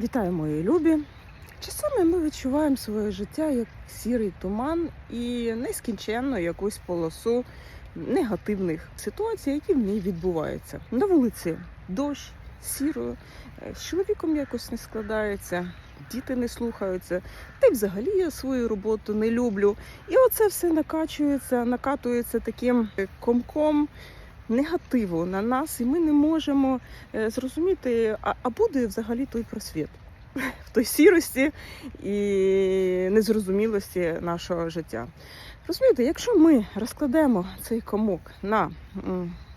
Вітаю, мої любі! Часами ми відчуваємо своє життя як сірий туман і нескінченну якусь полосу негативних ситуацій, які в ній відбуваються. На вулиці дощ, сіро, е, з чоловіком якось не складається, діти не слухаються, та й взагалі я свою роботу не люблю. І оце все накачується, накатується таким комком негативу на нас, і ми не можемо е, зрозуміти, а, а буде взагалі той просвіт в той сірості і незрозумілості нашого життя. Розумієте, якщо ми розкладемо цей комок на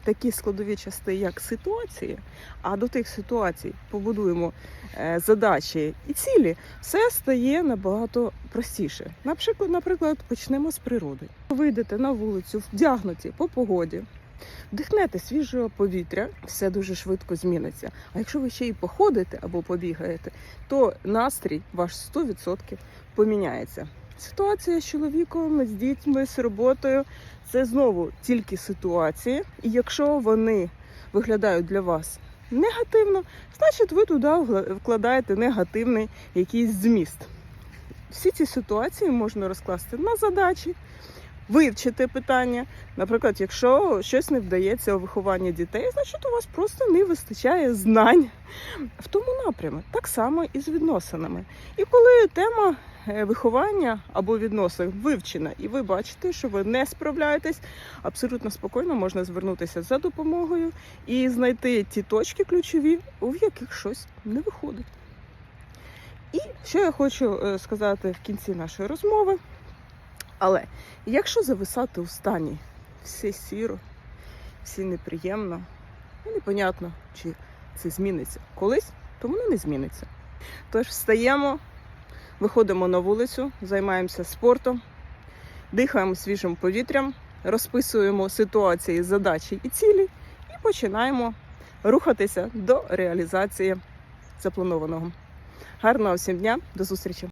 такі складові частини, як ситуації, а до тих ситуацій побудуємо е, задачі і цілі, все стає набагато простіше. Наприклад, наприклад, почнемо з природи. Вийдете на вулицю, вдягнуті по погоді, вдихнете свіжого повітря, все дуже швидко зміниться. А якщо ви ще й походите або побігаєте, то настрій ваш 100% поміняється. Ситуація з чоловіком, з дітьми, з роботою це знову тільки ситуації. І якщо вони виглядають для вас негативно, значить ви туди вкладаєте негативний якийсь зміст. Всі ці ситуації можна розкласти на задачі, вивчити питання. Наприклад, якщо щось не вдається у вихованні дітей, значить у вас просто не вистачає знань в тому напрямі. Так само і з відносинами. І коли тема е, виховання або відносин вивчена, і ви бачите, що ви не справляєтесь, абсолютно спокійно можна звернутися за допомогою і знайти ті точки ключові, в яких щось не виходить. І що я хочу е, сказати в кінці нашої розмови. Але якщо зависати у стані все сіро, всі неприємно, і непонятно, чи це зміниться колись, то воно не зміниться. Тож встаємо, виходимо на вулицю, займаємося спортом, дихаємо свіжим повітрям, розписуємо ситуації, задачі і цілі, і починаємо рухатися до реалізації запланованого. Гарного всім дня, до зустрічі!